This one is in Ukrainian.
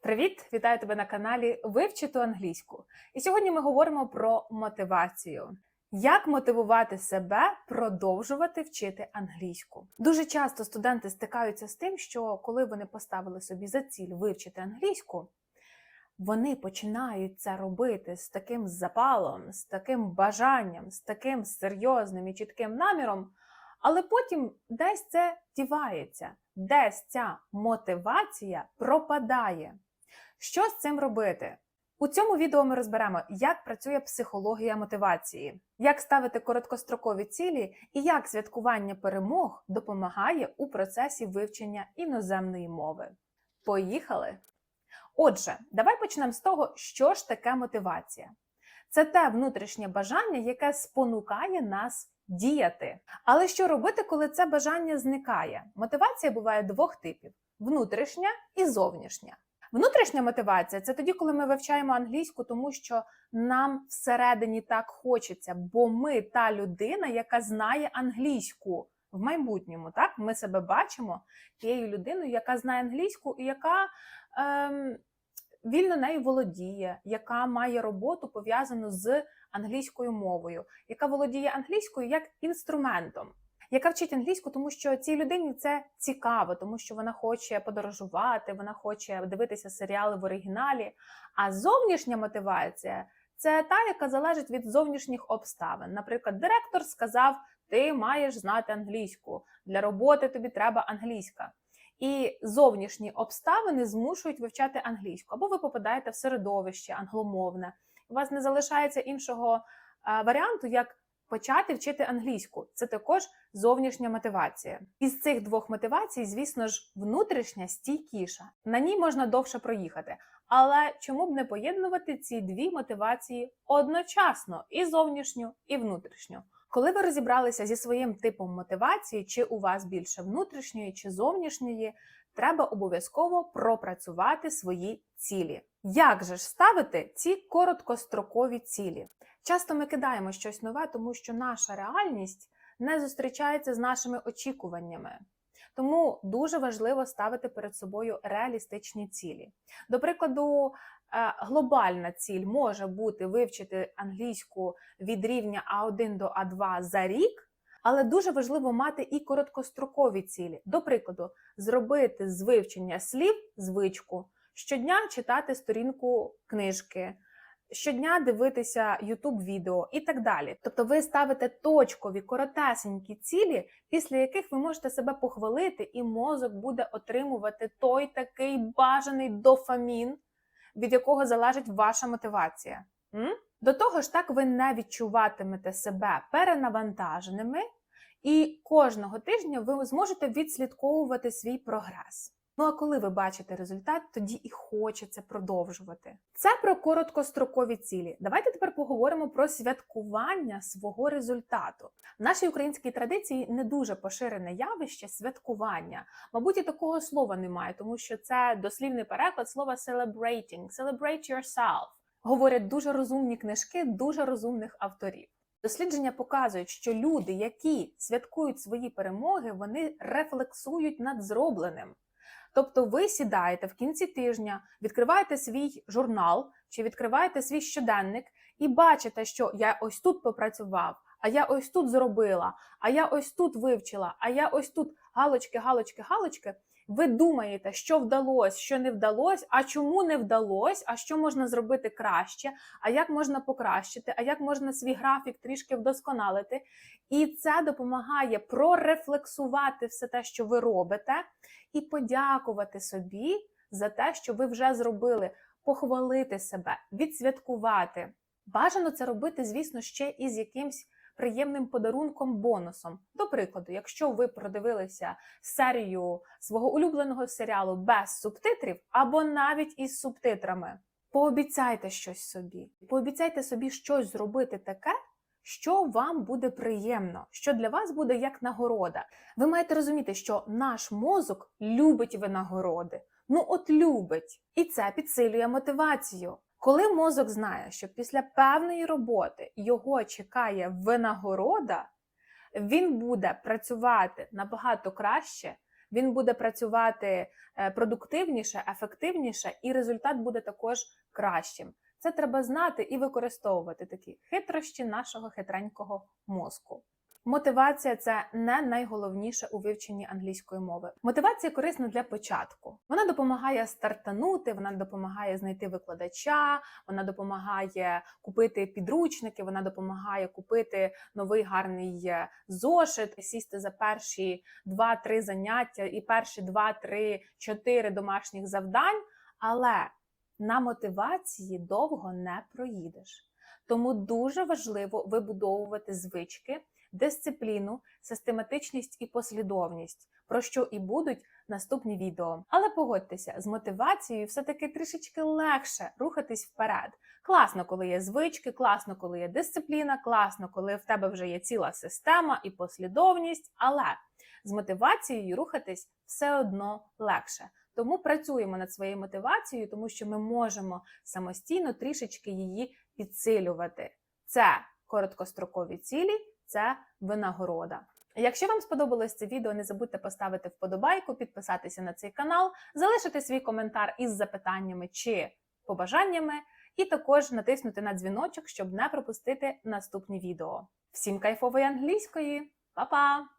Привіт! Вітаю тебе на каналі Вивчиту англійську. І сьогодні ми говоримо про мотивацію. Як мотивувати себе продовжувати вчити англійську? Дуже часто студенти стикаються з тим, що коли вони поставили собі за ціль вивчити англійську, вони починають це робити з таким запалом, з таким бажанням, з таким серйозним і чітким наміром, але потім десь це дівається, десь ця мотивація пропадає. Що з цим робити? У цьому відео ми розберемо, як працює психологія мотивації, як ставити короткострокові цілі і як святкування перемог допомагає у процесі вивчення іноземної мови. Поїхали! Отже, давай почнемо з того, що ж таке мотивація. Це те внутрішнє бажання, яке спонукає нас діяти. Але що робити, коли це бажання зникає? Мотивація буває двох типів: внутрішня і зовнішня. Внутрішня мотивація це тоді, коли ми вивчаємо англійську, тому що нам всередині так хочеться, бо ми та людина, яка знає англійську в майбутньому. Так, ми себе бачимо тією людиною, яка знає англійську і яка ем, вільно нею володіє, яка має роботу пов'язану з англійською мовою, яка володіє англійською як інструментом яка вчить англійську, тому що цій людині це цікаво, тому що вона хоче подорожувати, вона хоче дивитися серіали в оригіналі. А зовнішня мотивація це та, яка залежить від зовнішніх обставин. Наприклад, директор сказав: ти маєш знати англійську, для роботи тобі треба англійська. І зовнішні обставини змушують вивчати англійську, або ви попадаєте в середовище англомовне. У вас не залишається іншого варіанту, як почати вчити англійську. Це також зовнішня мотивація. Із цих двох мотивацій, звісно ж, внутрішня стійкіша. На ній можна довше проїхати. Але чому б не поєднувати ці дві мотивації одночасно і зовнішню, і внутрішню? Коли ви розібралися зі своїм типом мотивації, чи у вас більше внутрішньої чи зовнішньої, треба обов'язково пропрацювати свої цілі. Як же ж ставити ці короткострокові цілі? Часто ми кидаємо щось нове, тому що наша реальність не зустрічається з нашими очікуваннями. Тому дуже важливо ставити перед собою реалістичні цілі. До прикладу, е, глобальна ціль може бути вивчити англійську від рівня А1 до А2 за рік, але дуже важливо мати і короткострокові цілі. До прикладу, зробити з вивчення слів звичку, щодня читати сторінку книжки щодня дивитися youtube відео і так далі. Тобто ви ставите точкові, коротесенькі цілі, після яких ви можете себе похвалити, і мозок буде отримувати той такий бажаний дофамін, від якого залежить ваша мотивація. М? До того ж, так ви не відчуватимете себе перенавантаженими, і кожного тижня ви зможете відслідковувати свій прогрес. Ну а коли ви бачите результат, тоді і хочеться продовжувати. Це про короткострокові цілі. Давайте тепер поговоримо про святкування свого результату. В нашій українській традиції не дуже поширене явище святкування. Мабуть, і такого слова немає, тому що це дослівний переклад слова celebrating, celebrate yourself. Говорять дуже розумні книжки, дуже розумних авторів. Дослідження показують, що люди, які святкують свої перемоги, вони рефлексують над зробленим. Тобто ви сідаєте в кінці тижня, відкриваєте свій журнал чи відкриваєте свій щоденник і бачите, що я ось тут попрацював, а я ось тут зробила, а я ось тут вивчила, а я ось тут галочки, галочки, галочки. Ви думаєте, що вдалося, що не вдалося, а чому не вдалося, а що можна зробити краще, а як можна покращити, а як можна свій графік трішки вдосконалити. І це допомагає прорефлексувати все те, що ви робите, і подякувати собі за те, що ви вже зробили, похвалити себе, відсвяткувати. Бажано це робити, звісно, ще і з якимсь приємним подарунком, бонусом. До прикладу, якщо ви продивилися серію свого улюбленого серіалу без субтитрів або навіть із субтитрами, пообіцяйте щось собі, пообіцяйте собі щось зробити таке. Що вам буде приємно, що для вас буде як нагорода. Ви маєте розуміти, що наш мозок любить винагороди. Ну, от любить. І це підсилює мотивацію. Коли мозок знає, що після певної роботи його чекає винагорода, він буде працювати набагато краще, він буде працювати е, продуктивніше, ефективніше, і результат буде також кращим. Це треба знати і використовувати такі хитрощі нашого хитренького мозку. Мотивація це не найголовніше у вивченні англійської мови. Мотивація корисна для початку. Вона допомагає стартанути, вона допомагає знайти викладача, вона допомагає купити підручники, вона допомагає купити новий гарний е, зошит, сісти за перші 2-3 заняття і перші 2-3-4 домашніх завдань. Але на мотивації довго не проїдеш. Тому дуже важливо вибудовувати звички, дисципліну, систематичність і послідовність, про що і будуть наступні відео. Але погодьтеся, з мотивацією все-таки трішечки легше рухатись вперед. Класно, коли є звички, класно, коли є дисципліна, класно, коли в тебе вже є ціла система і послідовність, але з мотивацією рухатись все одно легше. Тому працюємо над своєю мотивацією, тому що ми можемо самостійно трішечки її підсилювати. Це короткострокові цілі, це винагорода. Якщо вам сподобалось це відео, не забудьте поставити вподобайку, підписатися на цей канал, залишити свій коментар із запитаннями чи побажаннями, і також натиснути на дзвіночок, щоб не пропустити наступні відео. Всім кайфової англійської! Па-па!